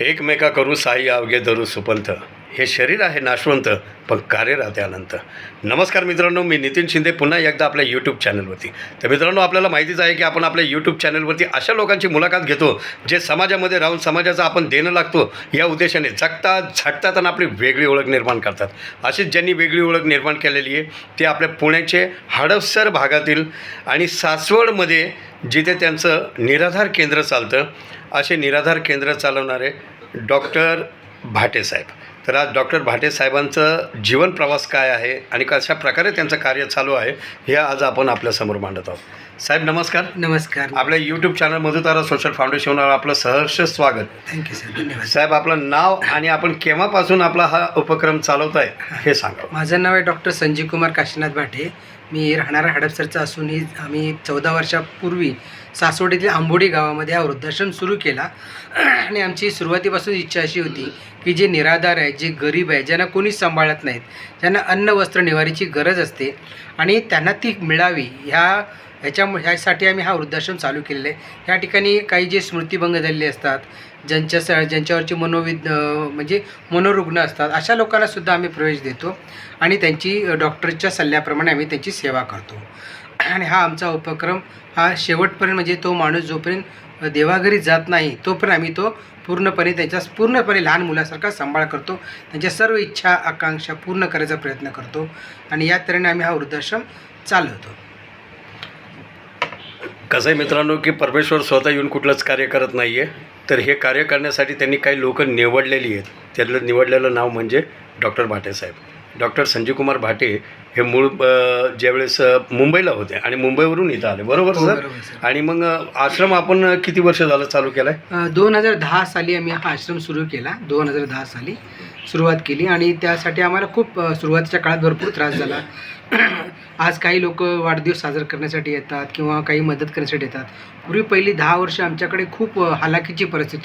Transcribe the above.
एकमेका करू साई अवघे धरू सुपंत हे शरीर आहे नाशवंत पण कार्य राहते अनंत. नमस्कार मित्रांनो मी नितीन शिंदे पुन्हा एकदा आपल्या यूट्यूब चॅनलवरती तर मित्रांनो आपल्याला माहितीच आहे की आपण आपल्या यूट्यूब चॅनलवरती अशा लोकांची मुलाखत घेतो जे समाजामध्ये राहून समाजाचं आपण देणं लागतो या उद्देशाने जगतात झटतात आणि आपली वेगळी ओळख निर्माण करतात. अशीच ज्यांनी वेगळी ओळख निर्माण केलेली आहे ते आपल्या पुण्याचे हडपसर भागातील आणि सासवडमध्ये जिथे त्यांचं निराधार केंद्र चालतं असे निराधार केंद्र चालवणारे डॉक्टर भाटेसाहेब तर आज डॉक्टर भाटेसाहेबांचं जीवन प्रवास काय आहे आणि कशा प्रकारे त्यांचं कार्य चालू आहे हे आज आपण आपल्यासमोर मांडत आहोत. साहेब नमस्कार. नमस्कार. आपल्या यूट्यूब चॅनल मधुतारा सोशल फाउंडेशनवर आपलं सहर्ष स्वागत. थँक्यू सर धन्यवाद. साहेब आपलं नाव आणि आपण केव्हापासून आपला हा उपक्रम चालवत आहे हे सांगा. माझं नाव आहे डॉक्टर संजीव कुमार काशीनाथ भाटे. मी राहणारा हडपसरचा असूनही आम्ही चौदा वर्षापूर्वी सासवडीतील आंबोडी गावामध्ये हा वृद्धाश्रम सुरू केला. आणि आमची सुरुवातीपासून इच्छा अशी होती की जे निराधार आहेत जे गरीब आहे ज्यांना कोणीच सांभाळत नाहीत ज्यांना अन्न वस्त्र निवारीची गरज असते आणि त्यांना ती मिळावी ह्या ह्याच्यामुळे ह्यासाठी आम्ही हा वृद्धाश्रम चालू केलेला आहे. ह्या ठिकाणी काही जे स्मृतिभंग झालेले असतात ज्यांच्या स ज्यांच्यावरचे मनोविद म्हणजे मनोरुग्ण असतात अशा लोकांनासुद्धा आम्ही प्रवेश देतो आणि त्यांची डॉक्टरच्या सल्ल्याप्रमाणे आम्ही त्यांची सेवा करतो. आणि हा आमचा उपक्रम हा शेवटपर्यंत म्हणजे तो माणूस जोपर्यंत देवाघरी जात नाही तोपर्यंत आम्ही तो पूर्णपणे त्यांच्या पूर्णपणे लहान मुलासारखा सांभाळ करतो. त्यांच्या सर्व इच्छा आकांक्षा पूर्ण करायचा प्रयत्न करतो. आणि या तऱ्हेने आम्ही हा वृद्धाश्रम चालवतो. कसं आहे मित्रांनो की परमेश्वर स्वतः येऊन कुठलंच कार्य करत नाही आहे तर हे कार्य करण्यासाठी त्यांनी काही लोक निवडलेली आहेत. त्यातलं निवडलेलं नाव म्हणजे डॉक्टर भाटेसाहेब डॉक्टर संजीव कुमार भाटे हे मूळ ज्यावेळेस मुंबईला होते आणि मुंबईवरून इथं आले. बरोबर हो, सर. आणि मग आश्रम आपण किती वर्ष झालं चालू केला आहे दोन हजार दहा साली आम्ही हा आश्रम सुरू केला. दोन हजार दहा साली सुरुवात केली आणि त्यासाठी आम्हाला खूप सुरुवातीच्या काळात भरपूर त्रास झाला. आज काही लोक वाढदिवस साजरा करण्यासाठी येतात किंवा काही मदत करण्यासाठी येतात. पूर्वी पहिली दहा वर्ष आमच्याकडे खूप हालाकीची परिस्थिती